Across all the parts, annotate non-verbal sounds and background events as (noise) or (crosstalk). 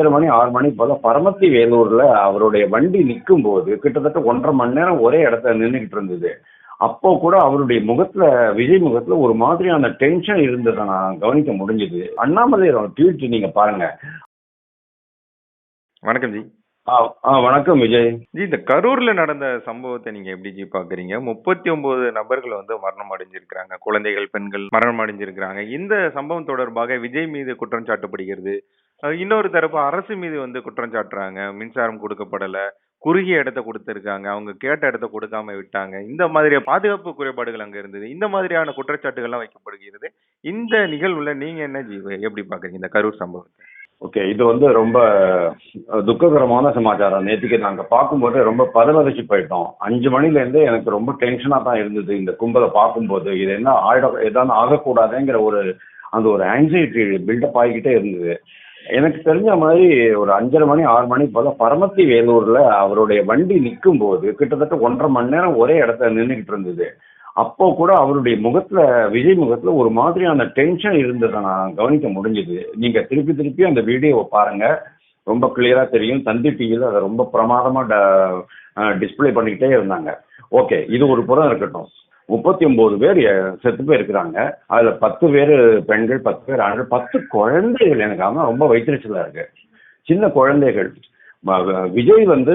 அஞ்சரை மணி ஆறு மணி போல பரமத்தி வேலூர்ல அவருடைய வண்டி நிற்கும் போது கிட்டத்தட்ட ஒன்றரை மணி நேரம் ஒரே இடத்துல நின்றுகிட்டு இருந்தது. அப்போ கூட அவருடைய முகத்துல விஜய் முகத்துல ஒரு மாதிரியான டென்ஷன் இருந்ததை நான் கவனிக்க முடிஞ்சது. அண்ணாமலை ட்வீட் நீங்க பாருங்க. வணக்கம் ஜி. ஆ, வணக்கம் விஜய். ஜி இந்த கரூர்ல நடந்த சம்பவத்தை நீங்க எப்படி ஜி பாக்குறீங்க? முப்பத்தி ஒன்பது நபர்கள் வந்து மரணம் அடைஞ்சிருக்கிறாங்க. குழந்தைகள் பெண்கள் மரணம் அடைஞ்சிருக்கிறாங்க. இந்த சம்பவம் தொடர்பாக விஜய் மீது குற்றம் சாட்டப்படுகிறது. இன்னொரு தரப்பு அரசு மீது வந்து குற்றம் சாட்டுறாங்க. மின்சாரம் கொடுக்கப்படல. குறுகிய இடத்த கொடுத்திருக்காங்க. அவங்க கேட்ட இடத்த கொடுக்காம விட்டாங்க. இந்த மாதிரி பாதுகாப்பு குறைபாடுகள் அங்க இருந்தது. இந்த மாதிரியான குற்றச்சாட்டுகள்லாம் வைக்கப்படுகிறது. இந்த நிகழ்வுல நீங்க என்ன ஜி எப்படி பாக்குறீங்க இந்த கரூர் சம்பவத்தை? ஓகே இது வந்து ரொம்ப துக்ககரமான சமாச்சாரம். நேற்றுக்கு நாங்கள் பார்க்கும்போது ரொம்ப பதவதைச்சு போயிட்டோம். அஞ்சு மணிலேருந்து எனக்கு ரொம்ப டென்ஷனாக தான் இருந்தது. இந்த கும்பலை பார்க்கும்போது இது என்ன ஆயிட ஏதாவது ஆகக்கூடாதுங்கிற ஒரு அந்த ஒரு ஆங்ஸைட்டி பில்டப் ஆகிக்கிட்டே இருந்தது. எனக்கு தெரிஞ்ச மாதிரி ஒரு அஞ்சரை மணி ஆறு மணி போல பரமத்தி வேலூர்ல அவருடைய வண்டி நிற்கும் போது கிட்டத்தட்ட ஒன்றரை மணி நேரம் ஒரே இடத்துல நின்றுகிட்டு இருந்தது. அப்போ கூட அவருடைய முகத்துல விஜய் முகத்துல ஒரு மாதிரியான டென்ஷன் இருந்ததை நான் கவனிக்க முடிஞ்சது. நீங்க திருப்பி திருப்பி அந்த வீடியோவை பாருங்க. ரொம்ப கிளியரா தெரியும். தந்தி டிவியில் அதை ரொம்ப பிரமாதமா டிஸ்ப்ளே பண்ணிக்கிட்டே இருந்தாங்க. ஓகே இது ஒரு புறம் இருக்கட்டும். முப்பத்தி ஒன்பது பேர் செத்து போயிருக்கிறாங்க. அதுல பத்து பேர் பெண்கள் பத்து பேர் ஆண்கள் பத்து குழந்தைகள் எனக்கு ரொம்ப வைத்திருச்சலா இருக்கு. சின்ன குழந்தைகள். விஜய் வந்து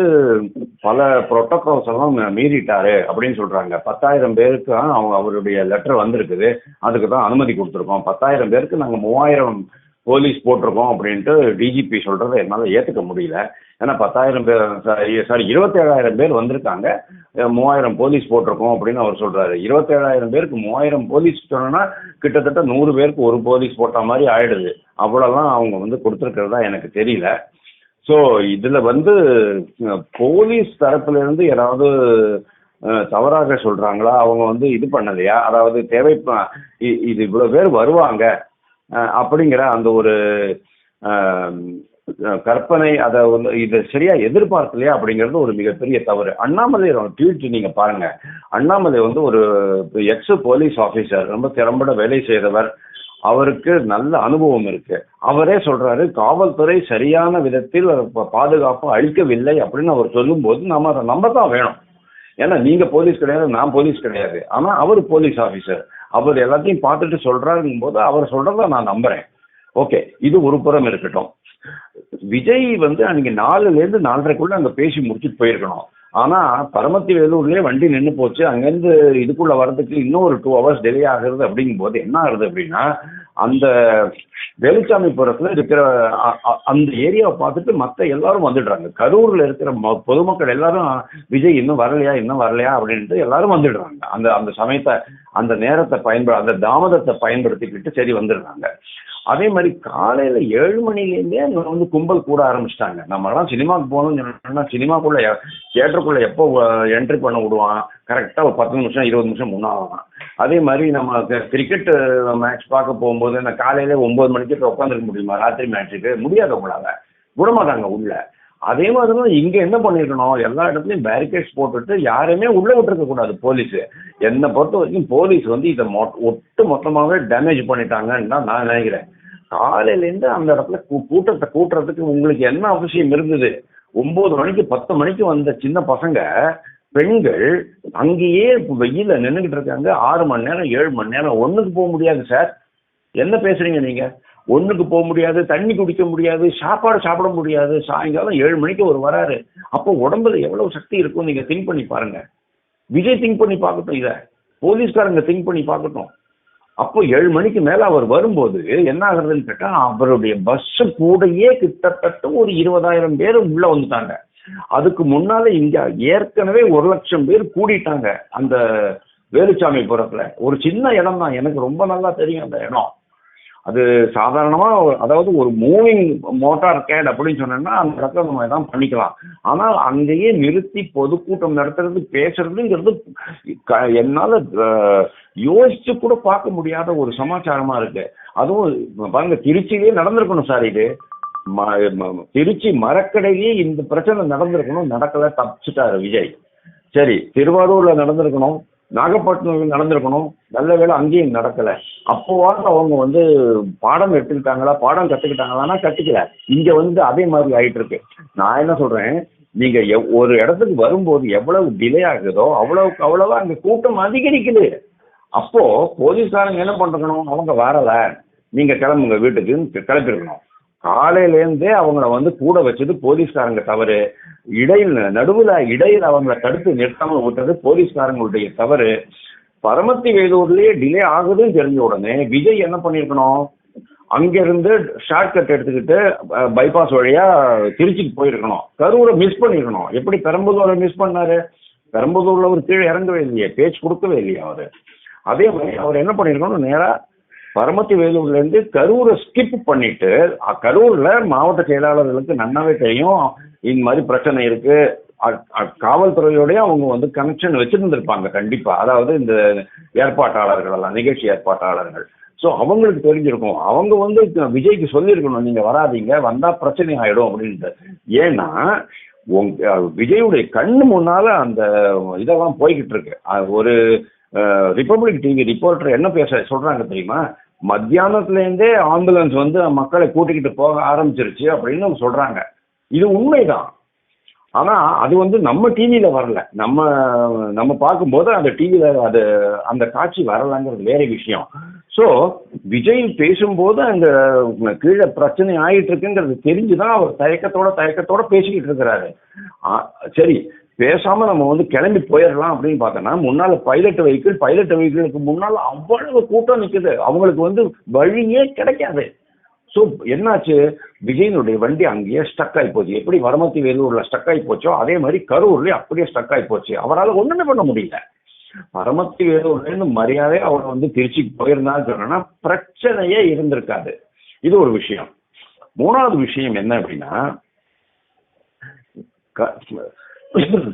பல புரோட்டோகால்ஸ் எல்லாம் மீறிட்டாரு அப்படின்னு சொல்றாங்க. பத்தாயிரம் பேருக்கு அவங்க அவருடைய லெட்டர் வந்திருக்குது. அதுக்கு தான் அனுமதி கொடுத்துருக்கோம். பத்தாயிரம் பேருக்கு நாங்கள் மூவாயிரம் போலீஸ் போட்டிருக்கோம் அப்படின்ட்டு டிஜிபி சொல்றதை என்னால் ஏற்றுக்க முடியல. ஏன்னா பத்தாயிரம் பேர் சாரி இருபத்தேழாயிரம் பேர் வந்திருக்காங்க. மூவாயிரம் போலீஸ் போட்டிருக்கோம் அப்படின்னு அவர் சொல்றாரு. இருபத்தேழாயிரம் பேருக்கு மூவாயிரம் போலீஸ் சொன்னோன்னா கிட்டத்தட்ட நூறு பேருக்கு ஒரு போலீஸ் போட்ட மாதிரி ஆயிடுது. அவ்வளோலாம் அவங்க வந்து கொடுத்துருக்கிறதா எனக்கு தெரியல. ஸோ இதில் வந்து போலீஸ் தரப்புல ஏதாவது தவறாக சொல்றாங்களா? அவங்க வந்து இது பண்ணலையா? அதாவது தேவை இ- இது இவ்வளோ பேர் வருவாங்க அப்படிங்கிற அந்த ஒரு கற்பனை அதை வந்து சரியா எதிர்பார்க்கலையா அப்படிங்கிறது ஒரு மிகப்பெரிய தவறு. அண்ணாமலை ட்வீட் நீங்க பாருங்க. அண்ணாமலை வந்து ஒரு எக்ஸ் போலீஸ் ஆஃபீஸர் ரொம்ப திறம்பட வேலை செய்தவர். அவருக்கு நல்ல அனுபவம் இருக்கு. அவரே சொல்றாரு காவல்துறை சரியான விதத்தில் பாதுகாப்பு அளிக்கவில்லை அப்படின்னு அவர் சொல்லும்போது நம்ம அதை நம்ப தான் வேணும். ஏன்னா நீங்க போலீஸ் கிடையாது நான் போலீஸ் கிடையாது. ஆனா அவர் போலீஸ் ஆஃபீஸர் அவர் எல்லாத்தையும் பார்த்துட்டு சொல்றாருங்கும் போது அவர் சொல்றத நான் நம்புறேன். ஓகே இது ஒரு புறம் இருக்கட்டும். விஜய் வந்து அன்னைக்கு நாலுல இருந்து நாலரைக்குள்ள அங்க பேசி முடிச்சுட்டு போயிருக்கணும். ஆனா பரமத்தி வேலூர்லயே வண்டி நின்று போச்சு. அங்கேருந்து இதுக்குள்ள வர்றதுக்கு இன்னும் ஒரு டூ ஹவர்ஸ் டிலே ஆகுறது அப்படிங்கும் போது என்ன ஆகுது அப்படின்னா அந்த வேலுச்சாமிபுரத்துல இருக்கிற அ- அ- அந்த ஏரியாவை பார்த்துட்டு மற்ற எல்லாரும் வந்துடுறாங்க. கரூர்ல இருக்கிற ம- பொதுமக்கள் எல்லாரும் விஜய் இன்னும் வரலையா? இன்னும் வரலையா? அப்படின்ட்டு எல்லாரும் வந்துடுறாங்க. அந்த அந்த சமயத்தை அந்த நேரத்தை பயன்ப அந்த தாமதத்தை பயன்படுத்திக்கிட்டு சரி வந்துடுறாங்க. அதே மாதிரி காலையில ஏழு மணிலேருந்தே அங்க வந்து கும்பல் கூட ஆரம்பிச்சிட்டாங்க. நம்மலாம் சினிமாவுக்கு போகணும்னு சொன்னோம்னா சினிமாக்குள்ள தியேட்டருக்குள்ள எப்போ என்ட்ரி பண்ண விடுவான்? கரெக்டாக ஒரு பத்து நிமிஷம் இருபது நிமிஷம் முன்னாலாம் அதே மாதிரி நம்ம கிரிக்கெட் மேட்ச் பார்க்க போகும்போது இந்த காலையில ஒன்பது மணிக்கு உட்காந்துருக்க முடியுமா? ராத்திரி மேட்ச்சுக்கு முடியாது உங்களால. விடமாட்டாங்க உள்ள. அதே மாதிரி தான் இங்க என்ன பண்ணிருக்கணும்? எல்லா இடத்துலயும் பேரிகேட்ஸ் போட்டுட்டு யாருமே உள்ள விட்டுருக்க கூடாது போலீஸ் என்னை பொறுத்த வரைக்கும் போலீஸ் வந்து இதை மொ- ஒட்டு மொத்தமாவே டேமேஜ் பண்ணிட்டாங்கன்னு தான் நான் நினைக்கிறேன். காலையிலேருந்து அந்த இடத்துல கூ- கூட்டத்தை கூட்டுறதுக்கு உங்களுக்கு என்ன அவசியம் இருந்தது? ஒன்பது மணிக்கு பத்து மணிக்கு வந்த சின்ன பசங்க பெண்கள் அங்கேயே வெயில நின்றுகிட்டு இருக்காங்க. ஆறு மணி நேரம் ஏழு மணி நேரம் ஒன்றுக்கு போக முடியாது சார் என்ன பேசுறீங்க நீங்க? ஒண்ணுக்கு போக முடியாது தண்ணி குடிக்க முடியாது சாப்பாடு சாப்பிட முடியாது. சாயங்காலம் ஏழு மணிக்கு ஒரு வராரு. அப்போ உடம்புல எவ்வளவு சக்தி இருக்கும் நீங்க திங்க் பண்ணி பாருங்க. விஜய் திங்க் பண்ணி பார்க்கட்டும் இத. போலீஸ்காரங்க திங்க் பண்ணி பார்க்கட்டும். அப்போ ஏழு மணிக்கு மேல அவர் வரும்போது என்ன ஆகுறதுன்னு கேட்டா அவருடைய பஸ் கூடயே கிட்டத்தட்ட ஒரு இருபதாயிரம் பேர் உள்ள வந்துட்டாங்க. அதுக்கு முன்னால இங்க ஏற்கனவே ஒரு லட்சம் பேர் கூடிட்டாங்க அந்த வேலுச்சாமிபுரத்துல ஒரு சின்ன இடம் தான் எனக்கு ரொம்ப நல்லா தெரியும் அந்த இடம். அது சாதாரணமா அதாவது ஒரு மூவிங் மோட்டார் கேட் அப்படின்னு சொன்னோம்னா அந்த இடத்துல நம்ம எல்லாம் பண்ணிக்கலாம். ஆனால் அங்கேயே நிறுத்தி பொதுக்கூட்டம் நடத்துறது பேசுறதுங்கிறது க- என்னால யோசிச்சு கூட பார்க்க முடியாத ஒரு சமாச்சாரமா இருக்கு. அதுவும் பாருங்க திருச்சியிலேயே நடந்திருக்கணும் சார் இது. ம- திருச்சி மரக்கடையிலேயே இந்த பிரச்சனை நடந்திருக்கணும் நடக்கல தப்பிச்சுட்டாரு விஜய். சரி திருவாரூர்ல நடந்திருக்கணும். நாகப்பட்டினம் நடந்திருக்கணும். நல்ல வேலை அங்கேயும் நடக்கல. அப்போவாவது அவங்க வந்து பாடம் எடுத்துக்கிட்டாங்களா? பாடம் கத்துக்கிட்டாங்களான்னா கத்துக்கல. இங்க வந்து அதே மாதிரி ஆயிட்டு இருக்கு நான் என்ன சொல்றேன்? நீங்க ஒரு இடத்துக்கு வரும்போது எவ்வளவு டிலே ஆகுதோ அவ்வளவுக்கு அவ்வளவா அங்க கூட்டம் அதிகரிக்குது. அப்போ போலீஸ்காரங்க என்ன பண்றணும் அவங்க வரல. நீங்க கிளம்புங்க வீட்டுக்கு கிளப்பிருக்கணும் காலையிலேருந்தே அவங்கள வந்து கூட வச்சது போலீஸ்காரங்க தவறு. இடையில் நடுவுல இடையில் அவங்கள தடுத்து நிறுத்தாமல் விட்டது போலீஸ்காரங்களுடைய தவறு. பரமத்தி வேலூர்லயே டிலே ஆகுதுன்னு தெரிஞ்ச உடனே விஜய் என்ன பண்ணிருக்கணும் அங்கிருந்து ஷார்ட் கட் எடுத்துக்கிட்டு பைபாஸ் வழியா திருச்சிக்கு போயிருக்கணும். கரூரை மிஸ் பண்ணிருக்கணும். எப்படி பெரம்பலூரை மிஸ் பண்ணாரு? பெரம்பலூர்ல அவர் கீழே இறங்கவே இல்லையே. பேச்சு கொடுக்கவே இல்லையா அவரு. அதே மாதிரி அவர் என்ன பண்ணிருக்கணும் நேரா பரமத்தி வேலூர்ல இருந்து கரூரை ஸ்கிப் பண்ணிட்டு அ, கரூர்ல மாவட்ட செயலாளர்களுக்கு நன்னாவே தெரியும். இந்த மாதிரி பிரச்சனை இருக்கு. அ- காவல்துறையோடய அவங்க வந்து கனெக்ஷன் வச்சிருந்திருப்பாங்க கண்டிப்பா. அதாவது இந்த ஏற்பாட்டாளர்கள் எல்லாம் நிகழ்ச்சி ஏற்பாட்டாளர்கள். ஸோ அவங்களுக்கு தெரிஞ்சிருக்கும். அவங்க வந்து விஜய்க்கு சொல்லியிருக்கணும். நீங்க வராதீங்க வந்தா பிரச்சனை ஆயிடும் அப்படின்ட்டு. ஏன்னா உங்க விஜயுடைய கண்ணு முன்னால அந்த இதெல்லாம் போய்கிட்டு இருக்கு. அது ஒரு ரிப்பப்ளிக் டிவி ரிப்போர்ட்டர் என்ன பேச சொல்றாங்க தெரியுமா? மத்தியானத்துலேருந்தே ஆம்புலன்ஸ் வந்து மக்களை கூட்டிக்கிட்டு போக ஆரம்பிச்சிருச்சு அப்படின்னு அவங்க சொல்றாங்க. இது உண்மைதான். ஆனா அது வந்து நம்ம டிவியில வரல. நம்ம நம்ம பார்க்கும்போது அந்த டிவியில அது அந்த காட்சி வரலங்கிறது வேற விஷயம். ஸோ விஜய் பேசும்போது அந்த கீழே பிரச்சனை ஆயிட்டு இருக்குங்கிறது தெரிஞ்சுதான் அவர் தயக்கத்தோட தயக்கத்தோட பேசிக்கிட்டு இருக்கிறாரு. சரி பேசாம நம்ம வந்து கிளம்பி போயிடலாம் அப்படின்னு பார்த்தோன்னா முன்னால பைலட் வெஹிக்கிள் பைலட் வெஹிக்கிளுக்கு முன்னால அவ்வளவு கூட்டம் நிற்குது அவங்களுக்கு வந்து வழியே கிடைக்காது. ஸோ என்னாச்சு? விஜயனுடைய வண்டி அங்கேயே ஸ்டக் ஆகி போச்சு. எப்படி வரமத்தி வேலூர்ல ஸ்டக் ஆகி போச்சோ அதே மாதிரி கரூர்லயே அப்படியே ஸ்டக் ஆகி போச்சு. அவரால் ஒண்ணுமே பண்ண முடியல. பரமத்தி வேலூர்லேருந்து மரியாதை அவர் வந்து திருச்சிக்கு போயிருந்தான்னு சொன்னா பிரச்சனையே இருந்திருக்காது. இது ஒரு விஷயம். மூணாவது விஷயம் என்ன அப்படின்னா க-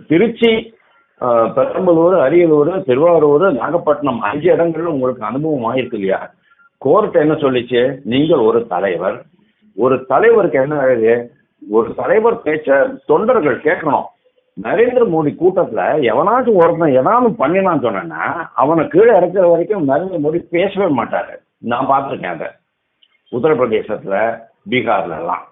திருச்சி பெரம்பலூர் அரியலூர் திருவாரூர் நாகப்பட்டினம் அஞ்சு இடங்கள்ல உங்களுக்கு அனுபவம் ஆயிருக்கு இல்லையா? கோர்ட் என்ன சொல்லிச்சு? நீங்கள் ஒரு தலைவர். ஒரு தலைவருக்கு என்ன அழகு ஒரு தலைவர் பேச்ச தொண்டர்கள் கேட்கணும். நரேந்திர மோடி கூட்டத்துல எவனாச்சும் ஒருத்தன் எதாவது பண்ணினான்னு சொன்னேன்னா அவனை கீழே இறக்குற வரைக்கும் நரேந்திர மோடி பேசவே மாட்டாரு. நான் பார்த்துருக்கேன் அதை. உத்தரப்பிரதேசத்துல பீகார்ல எல்லாம்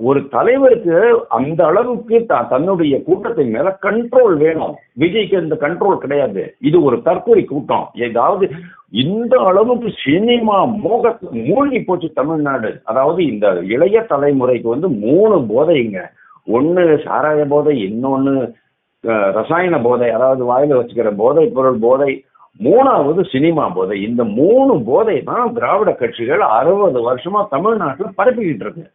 ஒரு தலைவருக்கு அந்த அளவுக்கு த- தன்னுடைய கூட்டத்தின் மேல கண்ட்ரோல் வேணும். விஜய்க்கு இந்த கண்ட்ரோல் கிடையாது. இது ஒரு தற்கொலை கூட்டம். ஏதாவது இந்த அளவுக்கு சினிமா மோக மூழ்கி போச்சு தமிழ்நாடு. அதாவது இந்த இளைய தலைமுறைக்கு வந்து மூணு போதைங்க. ஒன்னு சாராய போதை இன்னொன்னு ரசாயன போதை அதாவது வாயில வச்சுக்கிற போதை பொருள் போதை மூணாவது சினிமா போதை. இந்த மூணு போதை தான் திராவிட கட்சிகள் அறுபது வருஷமா தமிழ்நாட்டில் பரப்பிக்கிட்டு இருக்கு.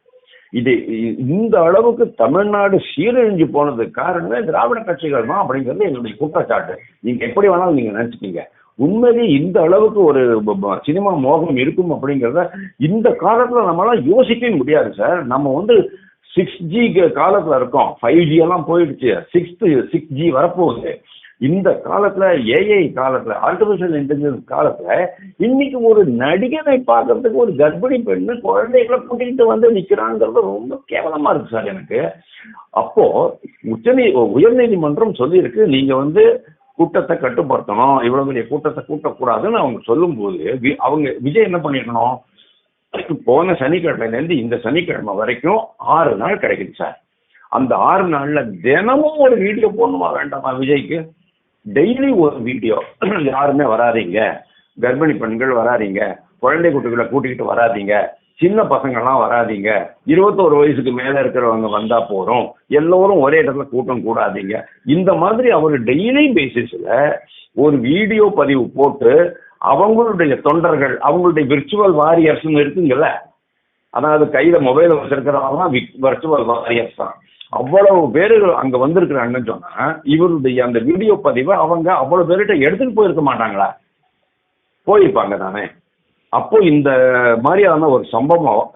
இது இந்த அளவுக்கு தமிழ்நாடு சீரழிஞ்சு போனதுக்கு காரணமே திராவிட கட்சிகள் தான் அப்படிங்கிறது என்னுடைய குற்றச்சாட்டு. நீங்க எப்படி வேணாலும் நீங்க நினைச்சுக்கீங்க. உண்மையிலேயே இந்த அளவுக்கு ஒரு சினிமா மோகம் இருக்கும் அப்படிங்கிறத இந்த காலத்துல நம்மளால யோசிக்கவே முடியாது சார் நம்ம வந்து சிக்ஸ் ஜி காலத்துல இருக்கோம். ஃபைவ் ஜி எல்லாம் போயிடுச்சு. சிக்ஸ்த்து சிக்ஸ் ஜி வரப்போகுது. இந்த காலத்துல ஏஐ காலத்துல ஆர்டிபிஷியல் இன்டெலிஜென்ஸ் காலத்துல இன்னைக்கு ஒரு நடிகனை பார்க்கறதுக்கு ஒரு கர்ப்பிணி பெண்ணு குழந்தைகளை கூட்டிகிட்டு வந்து நிக்கிறாங்கிறது ரொம்ப கேவலமா இருக்கு சார் எனக்கு. அப்போ உச்சநீ உயர்நீதிமன்றம் சொல்லியிருக்கு நீங்க வந்து கூட்டத்தை கட்டுப்படுத்தணும் இவ்வளவு பெரிய கூட்டத்தை கூட்டக்கூடாதுன்னு அவங்க சொல்லும்போது வி- அவங்க விஜய் என்ன பண்ணிருக்கணும்? போன சனிக்கிழமையிலேருந்து இந்த சனிக்கிழமை வரைக்கும் ஆறு நாள் கிடைக்குது சார். அந்த ஆறு நாள்ல தினமும் ஒரு வீடியோ போடணுமா வேண்டாமா விஜய்க்கு? டெய்லி ஒரு வீடியோ (clears throat) யாருமே வராதீங்க. கர்ப்பிணி பெண்கள் வராதீங்க. குழந்தை குட்டிகளை கூட்டிக்கிட்டு வராதீங்க. சின்ன பசங்கள்லாம் வராதீங்க. இருபத்தோரு வயசுக்கு மேலே இருக்கிறவங்க வந்தா போறோம் எல்லோரும் ஒரே இடத்துல கூட்டம் கூடாதீங்க. இந்த மாதிரி அவர் டெய்லி பேசிஸ்ல ஒரு வீடியோ பதிவு போட்டு அவங்களுடைய தொண்டர்கள் அவங்களுடைய விர்ச்சுவல் வாரியர்ஸ்னு இருக்குங்கல்ல. அதாவது கையில மொபைல் வச்சிருக்கிறவங்க வர்ச்சுவல் வாரியர்ஸ் தான். அவ்வளவு பேரு அங்க வந்திருக்கிறாங்கன்னு சொன்னா இவருடைய அந்த வீடியோ பதிவை அவங்க அவ்வளவு பேர்கிட்ட எடுத்துட்டு போயிருக்க மாட்டாங்களா? போயிருப்பாங்க தானே. அப்போ இந்த மாதிரியான ஒரு சம்பவம்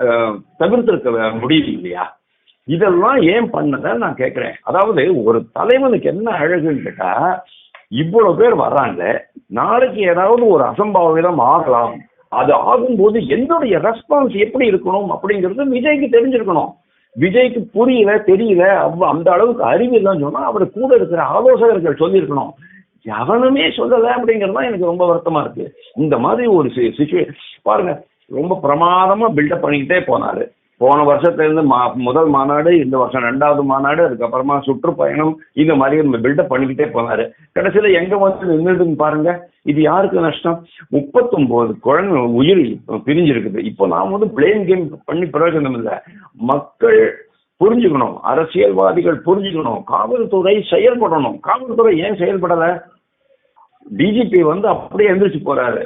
தவிர்த்திருக்க முடியும் இல்லையா? இதெல்லாம் ஏன் பண்ணத நான் கேட்கிறேன். அதாவது ஒரு தலைவனுக்கு என்ன அழகுன்னு கேட்டா இவ்வளவு பேர் வர்றாங்க. நாளைக்கு ஏதாவது ஒரு அசம்பாவிதம் ஆகலாம். அது ஆகும்போது என்னுடைய ரெஸ்பான்ஸ் எப்படி இருக்கணும் அப்படிங்கிறது விஜய்க்கு தெரிஞ்சிருக்கணும். விஜய்க்கு புரியல தெரியல அவ்- அந்த அளவுக்கு அறிவு இல்லைன்னு சொன்னா அவர் கூட இருக்கிற ஆலோசகர்கள் சொல்லியிருக்கணும். எவனுமே சொல்லலை அப்படிங்கிறது தான் எனக்கு ரொம்ப வருத்தமா இருக்கு. இந்த மாதிரி ஒரு சுச்சுவேஷன் பாருங்க ரொம்ப பிரமாதமா பில்டப் பண்ணிக்கிட்டே போனாரு. போன வருஷத்துலேருந்து மா முதல் மாநாடு இந்த வருஷம் ரெண்டாவது மாநாடு அதுக்கப்புறமா சுற்றுப்பயணம் இந்த மாதிரி நம்ம பில்டப் பண்ணிக்கிட்டே போனாரு. கடைசியில எங்க வந்து நின்றுதுன்னு பாருங்க. இது யாருக்கு நஷ்டம்? முப்பத்தொன்பது குழந்தை உயிர் பிரிஞ்சிருக்குது. இப்போ நான் வந்து பிளேம் கேம் பண்ணி பிரயோஜனம் இல்லை. மக்கள் புரிஞ்சுக்கணும். அரசியல்வாதிகள் புரிஞ்சுக்கணும். காவல்துறை செயல்படணும். காவல்துறை ஏன் செயல்படல? டிஜிபி வந்து அப்படியே எந்திரிச்சு போறாரு.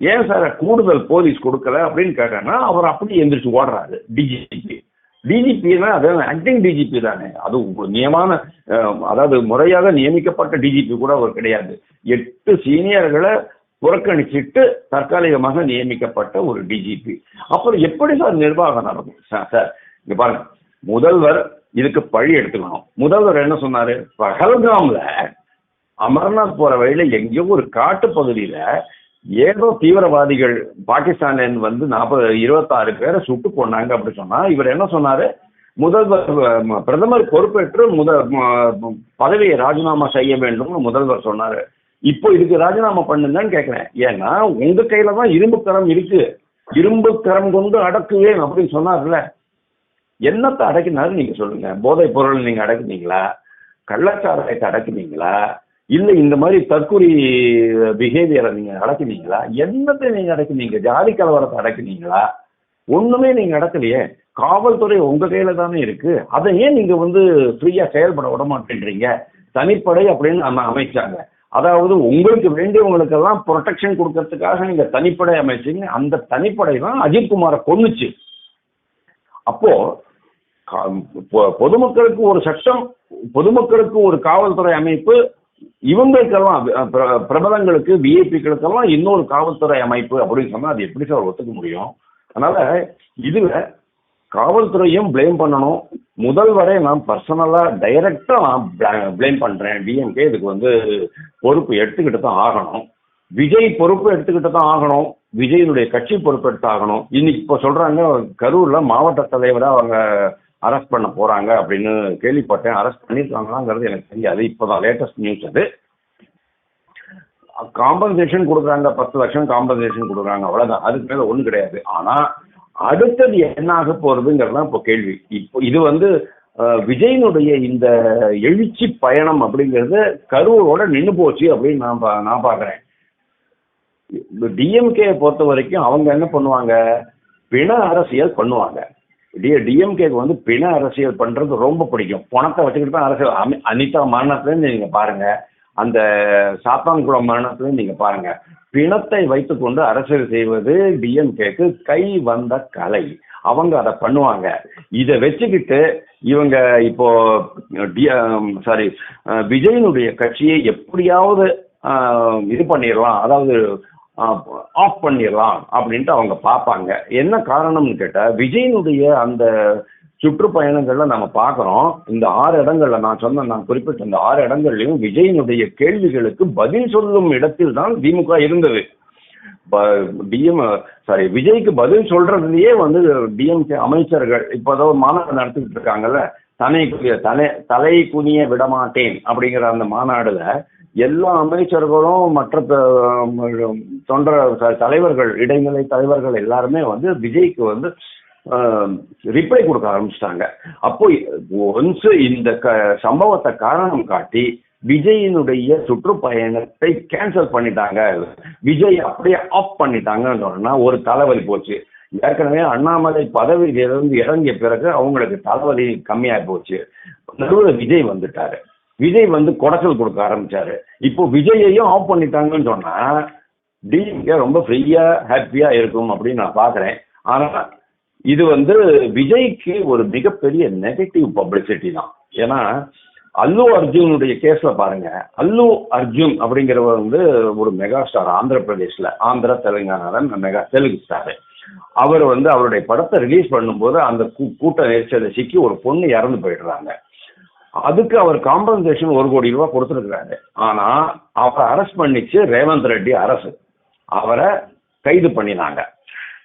ஏன் சார் கூடுதல் போலீஸ் கொடுக்கல அப்படின்னு கேட்டேன்னா அவர் அப்படி எந்திரிச்சு ஓடுறாரு டிஜிபி டிஜிபினா அது ஆக்டிங் டிஜிபி தானே. அது ஒரு நியமான அதாவது முறையாக நியமிக்கப்பட்ட டிஜிபி கூட அவர் கிடையாது. எட்டு சீனியர்களை புறக்கணிச்சிட்டு தற்காலிகமாக நியமிக்கப்பட்ட ஒரு டிஜிபி அப்புறம் எப்படி சார் நிர்வாகம் நடக்கும்? சார் சார் இங்க பாருங்க. முதல்வர் இதுக்கு பழி எடுத்துக்கணும். முதல்வர் என்ன சொன்னாரு? பகல்காம்ல அமர்நாத் போற வழியில எங்கேயோ ஒரு காட்டு பகுதியில ஏதோ தீவிரவாதிகள் பாகிஸ்தான்ல வந்து நாற்பது இருபத்தாறு பேரை சுட்டு போனாங்க அப்படி சொன்னா இவர் என்ன சொன்னாரு? முதல்வர் பிரதமர் பொறுப்பேற்று முத பதவியை ராஜினாமா செய்ய வேண்டும்னு முதல்வர் சொன்னாரு. இப்போ இதுக்கு ராஜினாமா பண்ணுங்கன்னு கேட்கிறேன் ஏன்னா உங்க கையில தான் இரும்பு கரம் இருக்கு. இரும்பு கரம் கொண்டு அடக்குவேன் அப்படின்னு சொன்னார்ல. என்னத்தை அடக்கினாரு நீங்க சொல்லுங்க? போதைப் பொருள் நீங்க அடக்குனீங்களா? கள்ளச்சாராயத்தை அடக்குனீங்களா? இல்ல இந்த மாதிரி தற்கொலை பிஹேவியரை நீங்க அடக்குனீங்களா என்னத்தை நீங்க அடக்குனீங்க ஜாதி கலவரத்தை அடக்குனீங்களா ஒண்ணுமே நீங்க அடக்கலையே காவல்துறை உங்க கையில தானே இருக்கு. அதை ஏன் நீங்க வந்து ஃப்ரீயா செயல்பட விட மாட்டேன்றீங்க தனிப்படை அப்படின்னு நம்ம அமைச்சாங்க. அதாவது உங்களுக்கு வேண்டியவங்களுக்கெல்லாம் ப்ரொடெக்ஷன் கொடுக்கறதுக்காக நீங்க தனிப்படை அமைச்சீங்க. அந்த தனிப்படை தான் அஜித்குமாரை கொன்னுச்சு. அப்போ பொ- பொதுமக்களுக்கு ஒரு சட்டம் பொதுமக்களுக்கு ஒரு காவல்துறை அமைப்பு இவங்களுக்கெல்லாம் பிர- பிரபலங்களுக்கு விஐபிக்களுக்கெல்லாம் இன்னொரு காவல்துறை அமைப்பு அப்படின்னு சொன்னா அது எப்படி சார் ஒத்துக்க முடியும்? அதனால இதுல காவல்துறையும் ப்ளேம் பண்ணணும். முதல் வரை நான் பர்சனலா டைரக்டா நான் ப்ளேம் பண்றேன். டிஎம்கே இதுக்கு வந்து பொறுப்பு எடுத்துக்கிட்டு தான் ஆகணும். விஜய் பொறுப்பு எடுத்துக்கிட்டு தான் ஆகணும். விஜயனுடைய கட்சி பொறுப்பு எடுத்து ஆகணும் இன்னைக்கு இப்போ சொல்றாங்க கரூர்ல மாவட்ட தலைவரை அவங்க அரெஸ்ட் பண்ண போறாங்க அப்படின்னு கேள்விப்பட்டேன். அரெஸ்ட் பண்ணிருக்காங்களாங்கிறது எனக்கு தெரியாது. இப்போதான் லேட்டஸ்ட் நியூஸ் அது. காம்பன்சேஷன் கொடுக்குறாங்க. பத்து லட்சம் காம்பன்சேஷன் கொடுக்குறாங்க. அவ்வளவுதான். அதுக்கு மேல ஒன்றும் கிடையாது. ஆனா அடுத்தது என்ன ஆக போறதுங்கிறது இப்போ கேள்வி. இப்போ இது வந்து விஜயனுடைய இந்த எழுச்சி பயணம் அப்படிங்கிறது கரூரோட நின்று போச்சு அப்படின்னு நான் பா- நான் பாக்குறேன் டிஎம்கே பொறுத்த வரைக்கும் அவங்க என்ன பண்ணுவாங்க? பிண அரசியல் பண்ணுவாங்க. டிஎம்கேக்கு வந்து பிண அரசியல் பண்றது ரொம்ப பிடிக்கும். பணத்தை வச்சுக்கிட்டு தான் அரசியல் அமி- அனிதா மரணத்துலேருந்து நீங்க பாருங்க. அந்த சாத்தான்குளம் மரணத்துலேருந்து நீங்க பாருங்க. பிணத்தை வைத்துக்கொண்டு அரசியல் செய்வது டிஎம்கேக்கு கை வந்த கலை. அவங்க அதை பண்ணுவாங்க. இதை வச்சுக்கிட்டு இவங்க இப்போ சாரி விஜயனுடைய கட்சியை எப்படியாவது இது பண்ணிடலாம். அதாவது ஆஃப் பண்ணிடலாம் அப்படின்ட்டு அவங்க பார்ப்பாங்க. என்ன காரணம்னு கேட்டால் விஜயனுடைய அந்த சுற்றுப்பயணங்கள்ல நம்ம பார்க்குறோம். இந்த ஆறு இடங்கள்ல நான் சொன்ன நான் குறிப்பிட்ட இந்த ஆறு இடங்கள்லையும் விஜயனுடைய கேள்விகளுக்கு பதில் சொல்லும் இடத்தில் தான் திமுக இருந்தது. டிஎம் சாரி விஜய்க்கு பதில் சொல்றதுலயே வந்து டிஎம்கே அமைச்சர்கள் இப்போ ஏதோ மாநாடு நடத்திக்கிட்டு இருக்காங்கல்ல தலை தலை தலை குனிய விடமாட்டேன் அப்படிங்கிற அந்த மாநாடுல எல்லா அமைச்சர்களும் மற்ற த- தொண்டர் தலைவர்கள் இடைநிலை தலைவர்கள் எல்லாருமே வந்து விஜய்க்கு வந்து ரிப்ளை கொடுக்க ஆரம்பிச்சிட்டாங்க. அப்போ ஒன்ஸ் இந்த க சம்பவத்தை காரணம் காட்டி விஜயினுடைய சுற்றுப்பயணத்தை கேன்சல் பண்ணிட்டாங்க. விஜய் அப்படியே ஆஃப் பண்ணிட்டாங்கன்னு சொன்னா ஒரு தலைவலி போச்சு. ஏற்கனவே அண்ணாமலை பதவியிலிருந்து இறங்கிய பிறகு அவங்களுக்கு தலைவலி கம்மியாகி போச்சு. நடுவில் விஜய் வந்துட்டாரு. விஜய் வந்து கொடைச்சல் கொடுக்க ஆரம்பிச்சாரு. இப்போ விஜயையும் ஆஃப் பண்ணிட்டாங்கன்னு சொன்னா டிஎம்கே ரொம்ப ஃப்ரீயா ஹாப்பியா இருக்கும் அப்படின்னு நான் பாக்குறேன் ஆனா இது வந்து விஜய்க்கு ஒரு மிகப்பெரிய நெகட்டிவ் பப்ளிசிட்டி தான். ஏன்னா அல்லு அர்ஜுனுடைய கேஸ்ல பாருங்க. அல்லு அர்ஜுன் அப்படிங்கிறவர் வந்து ஒரு மெகா ஸ்டார் ஆந்திர பிரதேஷ்ல ஆந்திரா தெலுங்கானால மெகா தெலுங்கு ஸ்டார் அவர் வந்து அவருடைய படத்தை ரிலீஸ் பண்ணும்போது அந்த கூ- கூட்ட நெரிசலை சிக்கி ஒரு பொண்ணு இறந்து போயிடுறாங்க. அதுக்கு அவர் காம்பன்சேஷன் ஒரு கோடி ரூபாய் கொடுத்துருக்கிறாரு. ஆனா அவரை அரெஸ்ட் பண்ணிச்சு ரேவந்த் ரெட்டி அரசு. அவரை கைது பண்ணினாங்க.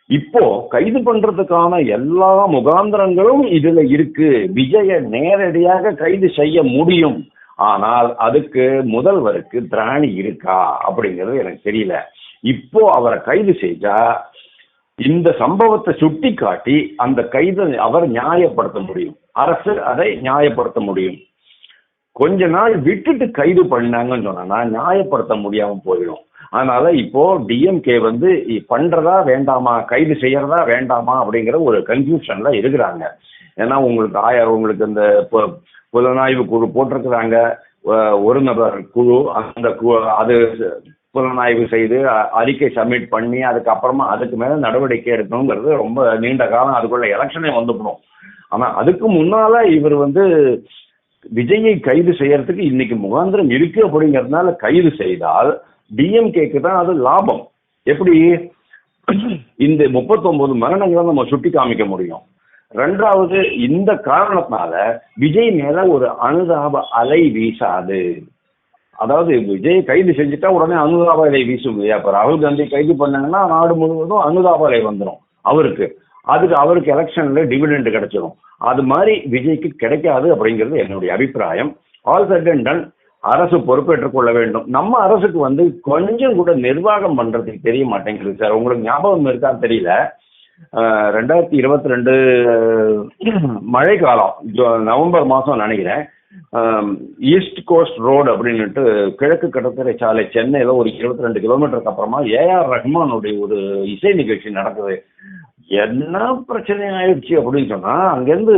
இப்போ கைது பண்றதுக்கான எல்லா முகாந்திரங்களும் இதுல இருக்கு. விஜய நேரடியாக கைது செய்ய முடியும். ஆனால் அதுக்கு முதல்வருக்கு திராணி இருக்கா அப்படிங்கிறது எனக்கு தெரியல. இப்போ அவரை கைது செஞ்சா இந்த சம்பவத்தை சுட்டி காட்டி அந்த கைதை அவர் நியாயப்படுத்த முடியும். அரசு அதை நியாயப்படுத்த முடியும். கொஞ்ச நாள் விட்டுட்டு கைது பண்ணாங்கன்னு சொன்னா நியாயப்படுத்த முடியாம போயிடும். அதனால இப்போ டிஎம்கே வந்து பண்றதா வேண்டாமா? கைது செய்யறதா வேண்டாமா? அப்படிங்கிற ஒரு கன்ஃபியூஷன்ல இருக்கிறாங்க. ஏன்னா உங்களுக்கு ஆயர் உங்களுக்கு இந்த புலனாய்வு குழு போட்டிருக்கிறாங்க. ஒரு நபர் குழு அந்த கு- அது புலனாய்வு செய்து அறிக்கை சப்மிட் பண்ணி அதுக்கப்புறமா அதுக்கு மேல நடவடிக்கை எடுக்கணுங்கிறது ரொம்ப நீண்ட காலம் அதுக்குள்ள எலெக்ஷனே வந்துடணும் ஆனா அதுக்கு முன்னால இவர் வந்து விஜயை கைது செய்யறதுக்கு இன்னைக்கு முகாந்திரம் இருக்கு அப்படிங்கிறதுனால கைது செய்தால் டிஎம்கேக்கு தான் அது லாபம். எப்படி? இந்த 39 மரணங்களை நம்ம சுட்டி காமிக்க முடியும். ரெண்டாவது இந்த காரணத்தினால விஜய் மேல ஒரு அனுதாப அலை வீசாது. அதாவது விஜய் கைது செஞ்சுட்டா உடனே அனுதாப அலை வீசும் இல்லையா? இப்ப ராகுல் காந்தி கைது பண்ணாங்கன்னா நாடு முழுவதும் அனுதாப அலை வந்துடும் அவருக்கு. அதுக்கு அவருக்கு எலெக்ஷன்ல டிவிடெண்ட் கிடைச்சிடும் அது மாதிரி விஜய்க்கு கிடைக்காது அப்படிங்கிறது என்னுடைய அபிப்பிராயம். ஆல் சட் அண்ட் டன் அரசு பொறுப்பேற்றுக் கொள்ள வேண்டும். நம்ம அரசுக்கு வந்து கொஞ்சம் கூட நிர்வாகம் பண்றதுக்கு தெரிய மாட்டேங்குது சார். உங்களுக்கு ஞாபகம் இருக்கான்னு தெரியல. ரெண்டாயிரத்தி இருபத்தி ரெண்டு மழை காலம் ஜோ- நவம்பர் மாதம் நினைக்கிறேன். ஈஸ்ட் கோஸ்ட் ரோடு அப்படின்னுட்டு கிழக்கு கடற்கரை சாலை சென்னையில் ஒரு இருபத்தி ரெண்டு கிலோமீட்டருக்கு அப்புறமா ஏஆர் ரஹ்மானுடைய ஒரு இசை நிகழ்ச்சி நடக்குது. என்ன பிரச்சனை ஆயிடுச்சு அப்படின்னு சொன்னா அங்கேருந்து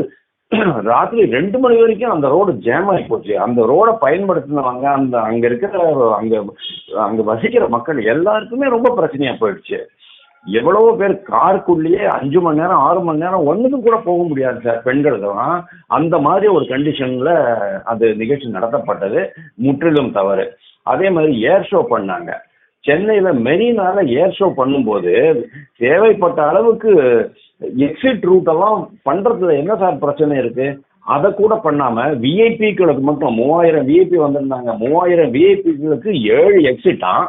ராத்திரி ரெண்டு மணி வரைக்கும் அந்த ரோடு ஜேம் ஆகி போச்சு. அந்த ரோடை பயன்படுத்தினவங்க அந்த அங்க இருக்கிற அங்க அங்க வசிக்கிற மக்கள் எல்லாருக்குமே ரொம்ப பிரச்சனையா போயிடுச்சு. எவ்வளவோ பேர் காருக்குள்ளேயே அஞ்சு மணி நேரம் ஆறு மணி நேரம் ஒன்றுக்கும் கூட போக முடியாது சார். பெண்களுக்கெல்லாம் அந்த மாதிரி ஒரு கண்டிஷன்ல அது நிகழ்ச்சி நடத்தப்பட்டது. முற்றிலும் தவறு. அதே மாதிரி ஏர் ஷோ பண்ணாங்க. சென்னையில மெரினால ஏர் ஷோ பண்ணும்போது தேவைப்பட்ட அளவுக்கு எக்ஸிட் ரூட் எல்லாம் பண்றதுல என்ன சார் பிரச்சனை இருக்கு? அதை கூட பண்ணாம விஐபிக்களுக்கு மட்டும் மூவாயிரம் விஐபி வந்திருந்தாங்க. மூவாயிரம் விஐபிக்களுக்கு ஏழு எக்ஸிட்டான்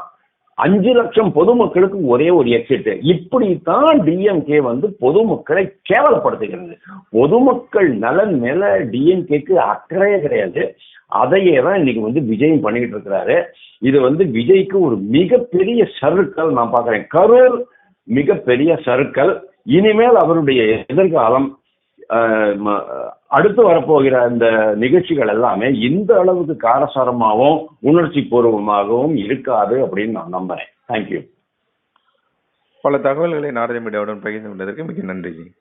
அஞ்சு லட்சம் பொதுமக்களுக்கு ஒரே ஒரு எக்ஸிட் இப்படித்தான் டிஎம்கே வந்து பொதுமக்களை கேவலப்படுத்துகிறது. பொதுமக்கள் நலன் மேல டிஎம்கேக்கு அக்கறையே கிடையாது. அதையே தான் இன்னைக்கு வந்து விஜயம் பண்ணிக்கிட்டு இருக்கிறாரு. இது வந்து விஜய்க்கு ஒரு மிகப்பெரிய சருக்கள் நான் பார்க்குறேன். கரூர் மிகப்பெரிய சருக்கள். இனிமேல் அவருடைய எதிர்காலம் அடுத்து வரப்போகிற அந்த நிகழ்ச்சிகள் எல்லாமே இந்த அளவுக்கு காரசாரமாகவும் உணர்ச்சி பூர்வமாகவும் இருக்காது அப்படின்னு நான் நம்புறேன். தேங்க்யூ பல தகவல்களை நாரத மீடியாவுடன் பகிர்ந்து கொண்டதற்கு மிக நன்றி.